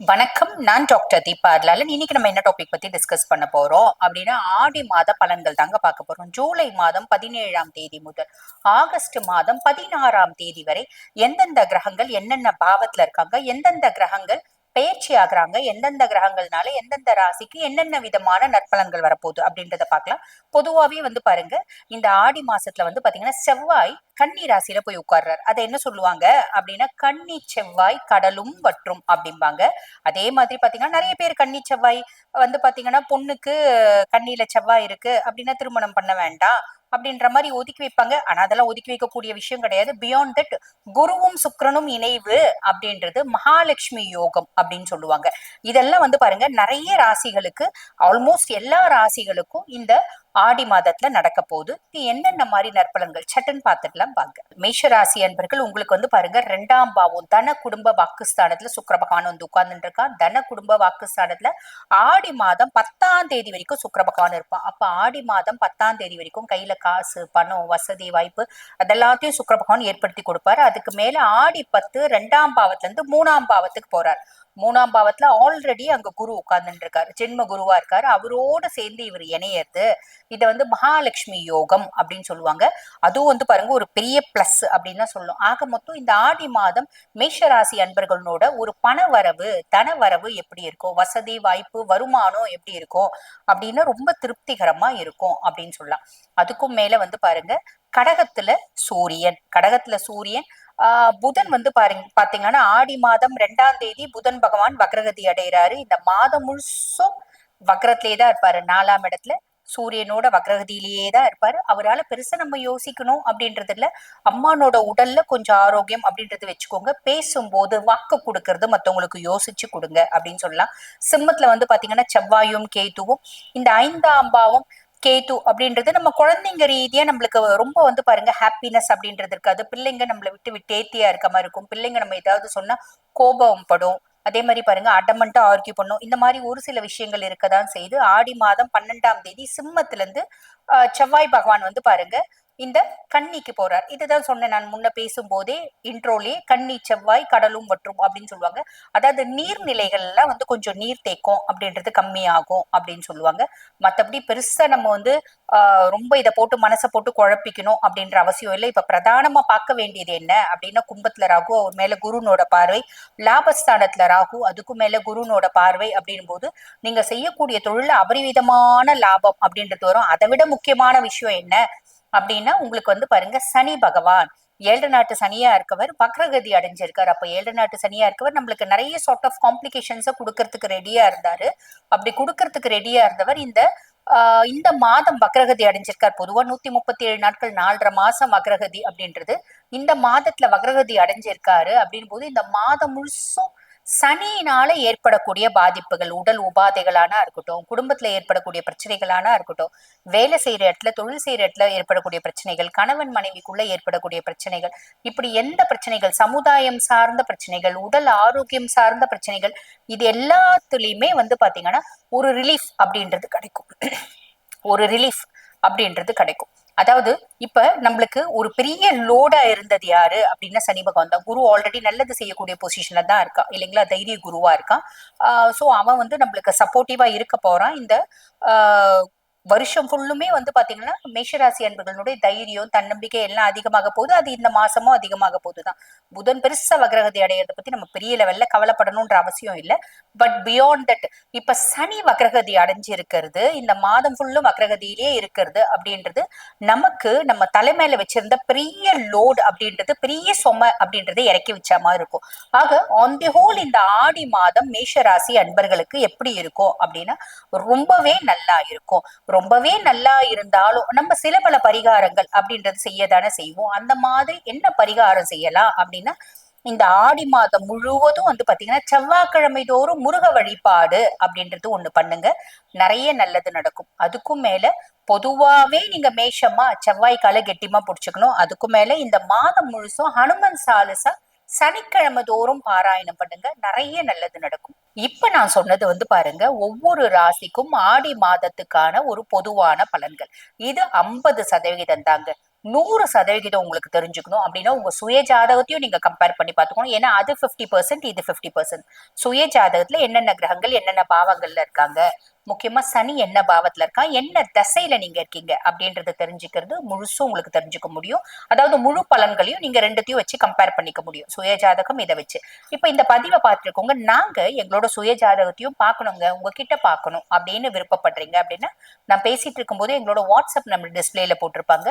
வணக்கம் நான் டாக்டர் தீபா அர்லாலன். இன்னைக்கு நம்ம என்ன டாபிக் பத்தி டிஸ்கஸ் பண்ண போறோம்? அப்படின்னா ஆடி மாத பலன்கள் தாங்க பார்க்க போறோம். ஜூலை மாதம் பதினேழாம் தேதி முதல் ஆகஸ்ட் மாதம் பதினாறாம் தேதி வரை எந்தெந்த கிரகங்கள் என்னென்ன பாவத்துல இருக்காங்க எந்தெந்த கிரகங்கள் பயிற்சி ஆகுறாங்க. எந்தெந்த கிரகங்கள்னால எந்தெந்த ராசிக்கு என்னென்ன விதமான நற்பலன்கள் வரப்போகுது அப்படின்றத பார்க்கலாம். பொதுவாகவே வந்து பாருங்க இந்த ஆடி மாசத்துல வந்து பாத்தீங்கன்னா செவ்வாய் கன்னி ராசியில போய் உட்கார்றாரு. அதை என்ன சொல்லுவாங்க? அப்படின்னா கன்னி செவ்வாய் கடலும் வற்றும் அப்படிம்பாங்க. அதே மாதிரி பாத்தீங்கன்னா நிறைய பேர் கன்னி செவ்வாய் வந்து பாத்தீங்கன்னா பொண்ணுக்கு கண்ணியில செவ்வாய் இருக்கு அப்படின்னா திருமணம் பண்ண வேண்டாம். அப்படின்ற மாதிரி ஒதுக்கி வைப்பாங்க. ஆனா அதெல்லாம் ஒதுக்கி வைக்கக்கூடிய விஷயம் கிடையாது. பியாண்ட் தட் குருவும் சுக்கரனும் இணைவு அப்படின்றது மகாலட்சுமி யோகம் அப்படின்னு சொல்லுவாங்க. இதெல்லாம் வந்து பாருங்க நிறைய ராசிகளுக்கு ஆல்மோஸ்ட் எல்லா ராசிகளுக்கும் இந்த ஆடி மாதத்துல நடக்க போகுது. என்னென்ன மாதிரி நற்பலன்கள்? சட்டன் பார்த்துட்டுலாம் பாங்க மேஷராசி அன்பர்கள் உங்களுக்கு வந்து பாருங்க ரெண்டாம் பாவம் தன குடும்ப வாக்குஸ்தானத்துல சுக்கர பகவான் வந்து உட்கார்ந்துட்டு இருக்கான் தன குடும்ப வாக்குஸ்தானத்துல ஆடி மாதம் பத்தாம் தேதி வரைக்கும் சுக்கர பகவான் இருப்பான். அப்ப ஆடி மாதம் பத்தாம் தேதி வரைக்கும் கையில காசு பணம் வசதி வாய்ப்பு அதெல்லாத்தையும் சுக்கர பகவான் ஏற்படுத்தி கொடுப்பாரு. அதுக்கு மேல ஆடி பத்து ரெண்டாம் பாவத்துல இருந்து மூணாம் பாவத்துக்கு போறார். மூணாம் பாவத்துல ஆல்ரெடி அங்க குரு உட்கார்ந்துட்டு இருக்காரு ஜென்ம குருவா இருக்காரு. அவரோட சேர்ந்து இவர் இணையறது இதை வந்து மகாலட்சுமி யோகம் அப்படின்னு சொல்லுவாங்க. அதுவும் வந்து பாருங்க ஒரு பெரிய பிளஸ் அப்படின்னு தான் சொல்லும் ஆக மொத்தம் இந்த ஆடி மாதம் மேஷராசி அன்பர்களோட ஒரு பண வரவு தன வரவு எப்படி இருக்கும்? வசதி வாய்ப்பு வருமானம் எப்படி இருக்கும்? அப்படின்னா ரொம்ப திருப்திகரமா இருக்கும் அப்படின்னு சொல்லலாம். அதுக்கும் மேல வந்து பாருங்க கடகத்துல சூரியன். கடகத்துல சூரியன் புதன் வந்து பாருங்க பாத்தீங்கன்னா ஆடி மாதம் ரெண்டாம் தேதி புதன் பகவான் வக்ரகதி அடைகிறாரு இந்த மாதம் முழுசும் வக்ரத்திலே தான் இருப்பாரு. நாலாம் இடத்துல சூரியனோட வக்ரகதியிலேயே தான் இருப்பாரு. அவரால் பெருசா நம்ம யோசிக்கணும் அப்படின்றது இல்ல. அம்மானோட உடல்ல கொஞ்சம் ஆரோக்கியம் அப்படின்றது வச்சுக்கோங்க. பேசும்போது வாக்கு கொடுக்கறது மத்தவங்களுக்கு யோசிச்சு கொடுங்க அப்படின்னு சொல்லலாம். சிம்மத்துல வந்து பாத்தீங்கன்னா செவ்வாயும் கேத்துவும் இந்த ஐந்தாம் பாவம் கேது அப்படின்றது நம்ம குழந்தைங்க ரீதியா நம்மளுக்கு ரொம்ப வந்து பாருங்க ஹாப்பினஸ் அப்படின்றது இருக்காது. பிள்ளைங்க நம்மளை விட்டு விட்டேத்தியா இருக்க மாதிரி இருக்கும். பிள்ளைங்க நம்ம ஏதாவது சொன்னா கோபம் படும். அதே மாதிரி பாருங்க அடமெண்டா ஆர்கியூ பண்ணும். இந்த மாதிரி ஒரு சில விஷயங்கள் இருக்கதான் செய்து ஆடி மாதம் பன்னெண்டாம் தேதி சிம்மத்துல இருந்து செவ்வாய் பகவான் வந்து பாருங்க இந்த கன்னிக்கு போறார். இதுதான் சொன்னேன் நான் முன்ன பேசும்போதே இன்ட்ரோலே கன்னி செவ்வாய் கடலும் வற்றும் அப்படின்னு சொல்லுவாங்க. அதாவது நீர்நிலைகள் எல்லாம் வந்து கொஞ்சம் நீர் தேக்கம் அப்படின்றது கம்மியாகும் அப்படின்னு சொல்லுவாங்க. மற்றபடி பெருசா நம்ம வந்து ரொம்ப இதை போட்டு மனசை போட்டு குழப்பிக்கணும் அப்படின்ற அவசியம் இல்லை. இப்ப பிரதானமா பார்க்க வேண்டியது என்ன அப்படின்னா கும்பத்துல ராகு அவர் மேல குருனோட பார்வை. லாபஸ்தானத்துல ராகு அதுக்கும் மேல குருனோட பார்வை அப்படின் போது நீங்க செய்யக்கூடிய தொழில அபரிவிதமான லாபம் அப்படின்றது வரும். அதை விட முக்கியமான விஷயம் என்ன? அப்படின்னா உங்களுக்கு வந்து பாருங்க சனி பகவான். ஏழு நாட்டு சனியா இருக்கவர் வக்ரகதி அடைஞ்சிருக்காரு. அப்ப ஏழு நாட்டு சனியா இருக்கவர் நம்மளுக்கு நிறைய சார்ட் ஆஃப் காம்ப்ளிகேஷன்ஸை கொடுக்கறதுக்கு ரெடியா இருந்தாரு. அப்படி கொடுக்கறதுக்கு ரெடியா இருந்தவர் இந்த ஆஹ் இந்த மாதம் வக்ரகதி அடைஞ்சிருக்கார். பொதுவா நூத்தி முப்பத்தி ஏழு நாட்கள் நாலரை மாசம் வக்ரகதி அப்படின்றது. இந்த மாதத்துல வக்ரகதி அடைஞ்சிருக்காரு அப்படின் போது இந்த மாதம் முழுசும் சனியினால ஏற்படக்கூடிய பாதிப்புகள் உடல் உபாதைகளானா இருக்கட்டும் குடும்பத்துல ஏற்படக்கூடிய பிரச்சனைகளானா இருக்கட்டும் வேலை செய்யற இடத்துல தொழில் செய்யற இடத்துல ஏற்படக்கூடிய பிரச்சனைகள் கணவன் மனைவிக்குள்ள ஏற்படக்கூடிய பிரச்சனைகள் இப்படி எந்த பிரச்சனைகள் சமுதாயம் சார்ந்த பிரச்சனைகள் உடல் ஆரோக்கியம் சார்ந்த பிரச்சனைகள் இது எல்லாத்துலயுமே வந்து பாத்தீங்கன்னா ஒரு ரிலீஃப் அப்படின்றது கிடைக்கும். ஒரு ரிலீஃப் அப்படின்றது கிடைக்கும். அதாவது இப்ப நம்மளுக்கு ஒரு பெரிய லோடா இருந்தது யாரு? அப்படின்னா சனி பகவான் தான். குரு ஆல்ரெடி நல்லது செய்யக்கூடிய பொசிஷன்ல தான் இருக்கா. இல்லைங்களா? தைரிய குருவா இருக்கான். ஸோ அவன் வந்து நம்மளுக்கு சப்போர்ட்டிவா இருக்க போறான். இந்த வருஷம் ஃபுல்லுமே வந்து பாத்தீங்கன்னா மேஷராசி அன்பர்களுடைய தைரியம் தன்னம்பிக்கை எல்லாம் அதிகமாக போகுது. அது இந்த மாசமும் அதிகமாக போகுதுதான். புதன் பெருசா வக்ரகதி அடையிறத பத்தி நம்ம பெரிய லெவல்ல கவலைப்படணும்ன்ற அவசியம் இல்லை. பட் பியாண்ட் தட் இப்ப சனி வக்ரகதி அடைஞ்சு இருக்கிறது இந்த மாதம் ஃபுல்லும் வக்ரகதியிலேயே இருக்கிறது அப்படின்றது நமக்கு நம்ம தலைமையில வச்சிருந்த பெரிய லோடு அப்படின்றது பெரிய சொம அப்படின்றத இறக்கி வச்ச மாதிரி இருக்கும். ஆக ஆன் தி ஹோல் இந்த ஆடி மாதம் மேஷராசி அன்பர்களுக்கு எப்படி இருக்கும் அப்படின்னா ரொம்பவே நல்லா இருக்கும். ரொம்பவே நல்லா இருந்தாலும் நம்ம சில பல பரிகாரங்கள் அப்படின்றது செய்யதானே செய்வோம். அந்த மாதிரி என்ன பரிகாரம் செய்யலாம் அப்படின்னா இந்த ஆடி மாதம் முழுவதும் வந்து பாத்தீங்கன்னா செவ்வாய்க்கிழமை தோறும் முருக வழிபாடு அப்படின்றது ஒண்ணு பண்ணுங்க. நிறைய நல்லது நடக்கும். அதுக்கும் மேல பொதுவாவே நீங்க மேஷமா செவ்வாய் கால கெட்டிமா புடிச்சுக்கணும். அதுக்கும் மேல இந்த மாதம் முழுசும் ஹனுமன் சாலிசா சனிக்கிழமை தோறும் பாராயணம் பண்ணுங்க. நிறைய நல்லது நடக்கும். இப்ப நான் சொன்னது வந்து பாருங்க ஒவ்வொரு ராசிக்கும் ஆடி மாதத்துக்கான ஒரு பொதுவான பலன்கள். இது ஐம்பது சதவிகிதம் தாங்க. நூறு சதவிகிதம் உங்களுக்கு தெரிஞ்சுக்கணும். அப்படின்னா உங்க சுய ஜாதகத்தையும் நீங்க கம்பேர் பண்ணி பார்த்துக்கணும். ஏன்னா அது ஃபிஃப்டி பர்சன்ட் இது ஃபிஃப்டி பர்சன்ட் சுய ஜாதகத்துல என்னென்ன கிரகங்கள் என்னென்ன பாவங்கள்ல இருக்காங்க? முக்கியமா சனி என்ன பாவத்துல இருக்கா? என்ன தசையில நீங்க இருக்கீங்க? அப்படின்றத தெரிஞ்சுக்கிறது முழுசும் உங்களுக்கு தெரிஞ்சுக்க முடியும். அதாவது முழு பலன்களையும் நீங்க ரெண்டுத்தையும் வச்சு கம்பேர் பண்ணிக்க முடியும். சுய ஜாதகம் இதை வச்சு. இப்ப இந்த பதிவை பார்த்துருக்கோங்க நாங்க எங்களோட சுய ஜாதகத்தையும் பார்க்கணுங்க. உங்ககிட்ட பார்க்கணும். அப்படின்னு விருப்பப்படுறீங்க அப்படின்னா நான் பேசிட்டு இருக்கும்போது எங்களோட வாட்ஸ்அப் நம்ம டிஸ்பிளேல போட்டிருப்பாங்க.